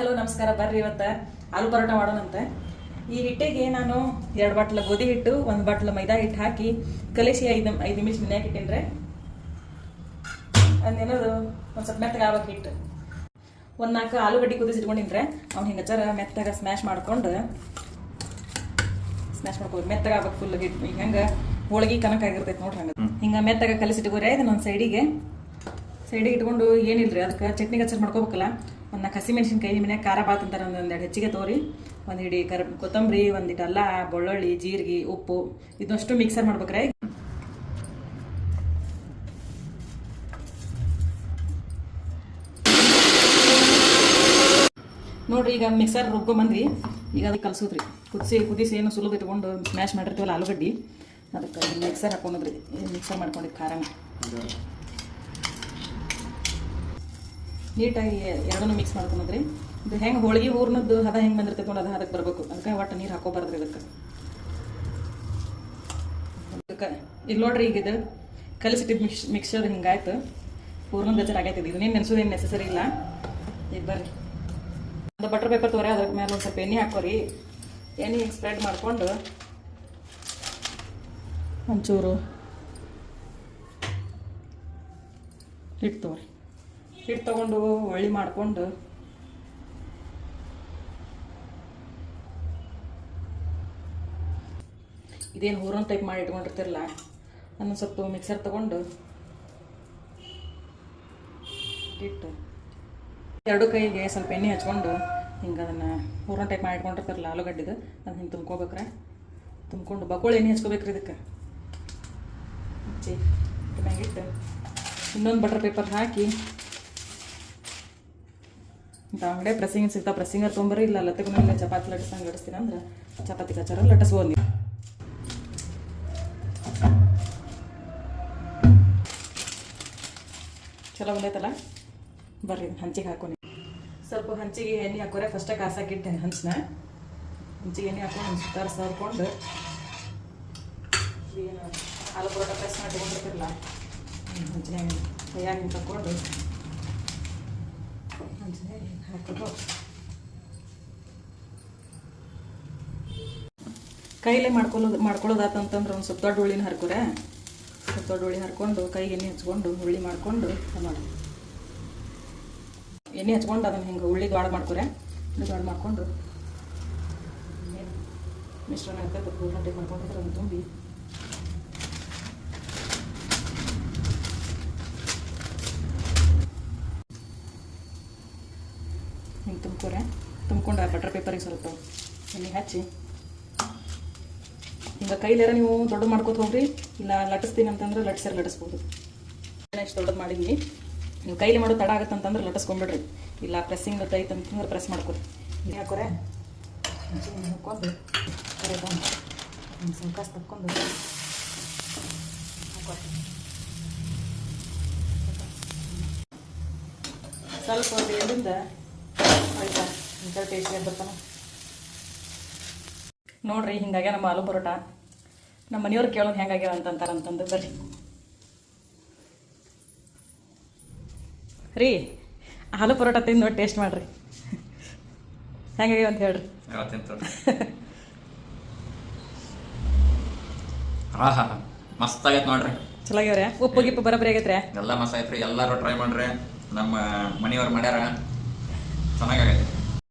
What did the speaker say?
Hello ನಮಸ್ಕಾರ. ಬರ್ರಿ ಇವತ್ತ. ಆಲೂ ಪರೋಟ ಮಾಡೋಣಂತೆ. ಈ ಹಿಟ್ಟಿಗೆ ನಾನು ಎರಡು ಬಾಟ್ಲ ಗೋಧಿ ಹಿಟ್ಟು ಒಂದು ಬಾಟ್ಲ ಮೈದಾ ಹಿಟ್ಟು ಹಾಕಿ ಕಲಿಸಿ ಐದು ಐದು ನಿಮಿಷ ನೆನೆ ಇಟ್ಟಿನ್ರೆ. ಅದೇನದು ಒಂದು ಸ್ವಲ್ಪ ಮೆತ್ತಗೆ ಆಗ್ಬೇಕು ಹಿಟ್ಟು. ಒಂದು ನಾಲ್ಕು ಆಲೂಗಡ್ಡೆ ಕುದಿಸಿಟ್ಕೊಂಡಿನ್ರೆ ಅವ್ನು ಹಿಂಗೆ ಹಚ್ಚಾರ ಮೆತ್ತಗೆ ಸ್ಮ್ಯಾಶ್ ಮಾಡ್ಕೊಂಡು ಸ್ಮ್ಯಾಶ್ ಮಾಡ್ಕೋಬೇಕು. ಮೆತ್ತಗೆ ಆಗ್ಬೇಕು ಫುಲ್ ಹಿಟ್ಟು ಈಗ ಹಂಗೆ ಹೋಳಿಗೆ ಕನಕ ಆಗಿರ್ತೈತೆ ನೋಡ್ರಿ ಹಂಗೆ ಹಿಂಗೆ ಮೆತ್ತಗೆ ಕಲಿಸಿಟ್ಕೋರಿ ಇದನ್ನ ಒಂದು ಸೈಡಿಗೆ ಸೈಡಿಗೆ ಇಟ್ಕೊಂಡು ಏನಿಲ್ರಿ ಅದಕ್ಕೆ ಚಟ್ನಿ ಹಚ್ಚರ್ ಮಾಡ್ಕೋಬೇಕಲ್ಲ. ಒಂದು ಹಸಿಮೆಣ್ಸಿನ್ಕಾಯಿ ನಿಮ್ಮ ಮನ್ಯಾಗ, ಖಾರ ಭಾತ್ ಅಂತಾರೆ ಒಂದು ಒಂದೆರಡು ಹೆಚ್ಚಿಗೆ ತೋರಿ. ಒಂದು ಹಿಡಿ ಕರ್, ಕೊತ್ತಂಬರಿ ಒಂದಿಟ್ಟು ಅಲ್ಲ, ಬೆಳ್ಳುಳ್ಳಿ, ಜೀರಿಗೆ, ಉಪ್ಪು, ಇದನ್ನಷ್ಟು ಮಿಕ್ಸರ್ ಮಾಡ್ಬೇಕ್ರೆ. ನೋಡ್ರಿ, ಈಗ ಮಿಕ್ಸರ್ ರುಬ್ಕೊಂಬಂದ್ವಿ ಈಗ ಅದಕ್ಕೆ ಕಲಸಿದ್ರಿ. ಕುದಿಸಿ ಕುದಿಸಿ ಏನು ಸುಲಭ ಇಟ್ಕೊಂಡು ಸ್ಮ್ಯಾಶ್ ಮಾಡಿರ್ತೀವಲ್ಲ, ಆಲೂಗಡ್ಡಿ. ಅದಕ್ಕೆ ಮಿಕ್ಸರ್ ಹಾಕೊಂಡ್ರಿ. ಮಿಕ್ಸರ್ ಮಾಡ್ಕೊಂಡಿದ್ದು ಖಾರನ. ನೀಟಾಗಿ ಎರಡನ್ನೂ ಮಿಕ್ಸ್ ಮಾಡ್ಕೊಂಡ್ರಿ ಇದು ಹೆಂಗೆ ಹೋಳಿಗೆ ಹೂರ್ನದ್ದು ಹದ ಹೆಂಗೆ ಬಂದಿರ್ತೈತೆ ನೋಡಿ ಅದು ಹದಕ್ಕೆ ಬರಬೇಕು. ಅದಕ್ಕೆ ಒಟ್ಟು ನೀರು ಹಾಕೋಬಾರ್ದ್ರಿ ಇದಕ್ಕೆ ಅದಕ್ಕೆ ಇಲ್ಲಿ ನೋಡ್ರಿ ಈಗ ಇದು ಕಲಿಸಿಟ್ಟಿದ್ದು ಮಿಕ್ಸ್ ಮಿಕ್ಸರ್ ಹಿಂಗಾಯ್ತು. ಹೂರ್ನದ ಗಚ್ಚರ್ ಆಗೈತೆ ಇದು. ನೀನು ನೆನೆಸೋದೇನು ನೆಸಸರಿ ಇಲ್ಲ. ಈಗ ಬರ್ರಿ. ಒಂದು ಬಟರ್ ಪೇಪರ್ ತೋರಿ ಅದ್ರ ಮೇಲೆ ಒಂದು ಸ್ವಲ್ಪ ಎಣ್ಣೆ ಹಾಕೋರಿ. ಎಣ್ಣೆ ಹಿಂಗೆ ಸ್ಪ್ರೆಡ್ ಮಾಡಿಕೊಂಡು ಒಂಚೂರು ಹಿಟ್ಟು ತಗೋರಿ. ಹಿಟ್ಟು ತೊಗೊಂಡು ಹೊಳ್ಳಿ ಮಾಡಿಕೊಂಡು. ಇದೇನು ಹೂರನ್ ಟೈಪ್ ಮಾಡಿ ಇಟ್ಕೊಂಡಿರ್ತಿರಲ್ಲ, ಅದನ್ನು ಸ್ವಲ್ಪ ಮಿಕ್ಸರ್ ತಗೊಂಡು ಹಿಟ್ಟು. ಎರಡು ಕೈಗೆ ಸ್ವಲ್ಪ ಎಣ್ಣೆ ಹಚ್ಕೊಂಡು ಹಿಂಗೆ ಅದನ್ನು ಹೂರನ್ ಟೈಪ್ ಮಾಡಿ ಇಟ್ಕೊಂಡಿರ್ತಿರಲ್ಲ, ಆಲೂಗಡ್ಡೆದು, ಅದನ್ನ ಹಿಂಗೆ ತುಂಬ್ಕೋಬೇಕ್ರೆ. ತುಂಬ್ಕೊಂಡು ಬಕೋಳಿ ಎಣ್ಣೆ ಹಚ್ಕೋಬೇಕ್ರಿ ಇದಕ್ಕೆ. ಹಚ್ಚಿ ಇಟ್ಟು ಇನ್ನೊಂದು ಬಟರ್ ಪೇಪರ್ ಹಾಕಿ ಇಂಥ ಅಂಗಡಿ ಪ್ರೆಸ್ಸಿಂಗ್ ಸಿಗ್ತಾವೆ. ಪ್ರೆಸ್ಸಿಂಗರ್ ತೊಂಬರಿ ಇಲ್ಲ. ಲತ್ತಗೂ ಇಲ್ಲ ಚಪಾತಿ ಲಟ್ಟಿಸಂಗೆ ಲಟ್ಟಿಸ್ತೀನಿ ಅಂದ್ರೆ ಚಪಾತಿ ಕಚ್ಚಾರ ಲಟ್ಟಿಸ್ಬೋದು ಚಲೋ ಬಂದೈತಲ್ಲ? ಬರ್ರಿ, ಹಂಚಿಗೆ ಹಾಕೋನಿ ಸ್ವಲ್ಪ ಹಂಚಿಗೆ ಎಣ್ಣೆ ಹಾಕೋರೆ ಫಸ್ಟೇ ಕಾಸಾಕಿಟ್ಟೆ ಹಂಚನ. ಹಂಚಿಗೆ ಎಣ್ಣೆ ಹಾಕೊಂಡು ಹಂಚಿ ಥರ ಸರ್ಕೊಂಡು ಏನು ಆಲೂ ಪರೋಟ ಪ್ರೆಸ್ ಮಾಡಿ ತಗೊಂಡಿರ್ತಿರಲ್ಲ? ಹಂಚಿನ ಹಿಂಗೆ ತಗೊಂಡು ಕೈಲೇ ಮಾಡ್ಕೊಳ್ಳೋದು ಮಾಡ್ಕೊಳ್ಳೋದಾತಂತಂದ್ರೆ ಒಂದು ಸ್ವಲ್ಪ ದೊಡ್ಡ ಹುಳಿನ ಹರ್ಕೊರೆ. ಸ್ವಲ್ಪ ದೊಡ್ಡ ಹುಳ್ಳಿ ಹರ್ಕೊಂಡು ಕೈಗೆ ಎಣ್ಣೆ ಹಚ್ಕೊಂಡು ಹುಳಿ ಮಾಡ್ಕೊಂಡು ಮಾಡಿ ಎಣ್ಣೆ ಹಚ್ಕೊಂಡು ಅದನ್ನು ಹಿಂಗೆ ಹುಳಿ ದ್ವಾಡ ಮಾಡ್ಕೊರೆ. ಹುಳಿ ದ್ವಾಡ ಮಾಡಿಕೊಂಡು, ಮಿಶ್ರಣ ಆಗ್ತದೆ ಮಾಡ್ಕೊಂಡಿದ್ರೆ ಅದನ್ನು ತುಂಬಿ ಹಿಂಗೆ ತುಂಬ್ಕೊರೆ ತುಂಬ್ಕೊಂಡು ಬಟರ್ ಪೇಪರಿಗೆ ಸ್ವಲ್ಪ ಎಣ್ಣೆ ಹಚ್ಚಿ ಹಿಂಗೆ ಕೈಲೇರ ನೀವು ದೊಡ್ಡ ಮಾಡ್ಕೋತ ಹೋಗ್ರಿ. ಇಲ್ಲ ಲಟಿಸ್ತೀನಿ ಅಂತಂದ್ರೆ ಲಟ್ಸರ್ ಲಟಿಸ್ಬೋದು ಇಷ್ಟು ದೊಡ್ಡದು ಮಾಡಿದ್ವಿ ನೀವು ಕೈಲಿ ಮಾಡೋ ತಡ ಆಗುತ್ತೆ ಅಂತಂದ್ರೆ ಲಟಿಸ್ಕೊಂಡ್ಬಿಡ್ರಿ ಇಲ್ಲ ಪ್ರೆಸ್ಸಿಂಗ್ ಐತೆ ಅಂತಂದ್ರೆ ಪ್ರೆಸ್ ಮಾಡ್ಕೊರಿ. ಹಿಂಗೆ ಹಾಕೋರೆ? ಒಂದು ತಕ್ಕೊಂಡು ಸ್ವಲ್ಪ ಬೇಲಿಂದ ಆಯ್ತಾ ಇಂಥ ಟೇಸ್ಟಿ ಬರ್ತಾನೆ ನೋಡ್ರಿ ಹಿಂಗಾಗ್ಯ ನಮ್ಮ ಆಲೂ ಪರೋಟ. ನಮ್ಮ ಮನೆಯವ್ರು ಕೇಳೋದು ಹೆಂಗಾಗ್ಯಾವ ಅಂತಂತಾರೆ ಅಂತಂದು ಬರ್ರಿ. ರೀ ಆಲೂ ಪರೋಟ ತಿಂದು ನೋಡಿ ಟೇಸ್ಟ್ ಮಾಡ್ರಿ. ಹೆಂಗಾಗ್ಯಾವ ಅಂತ ಹೇಳ್ರಿ. ಆಹಾ ಮಸ್ತ್ ಆಗೈತೆ ನೋಡ್ರಿ. ಚಲೋ ಆಗ್ಯಾವ್ರೆ? ಉಪ್ಪು ಗಿಪ್ಪು ಬರೋಬ್ಬರಿ ಆಗೈತ್ರಿ? ಎಲ್ಲ ಮಸ್ತ್ ಐತ್ರಿ ಎಲ್ಲಾರು ಟ್ರೈ ಮಾಡ್ರಿ. ನಮ್ಮ ಮನೆಯವ್ರು ಮಾಡ್ಯಾರ. ಚೆನ್ನಾಗೈತೆ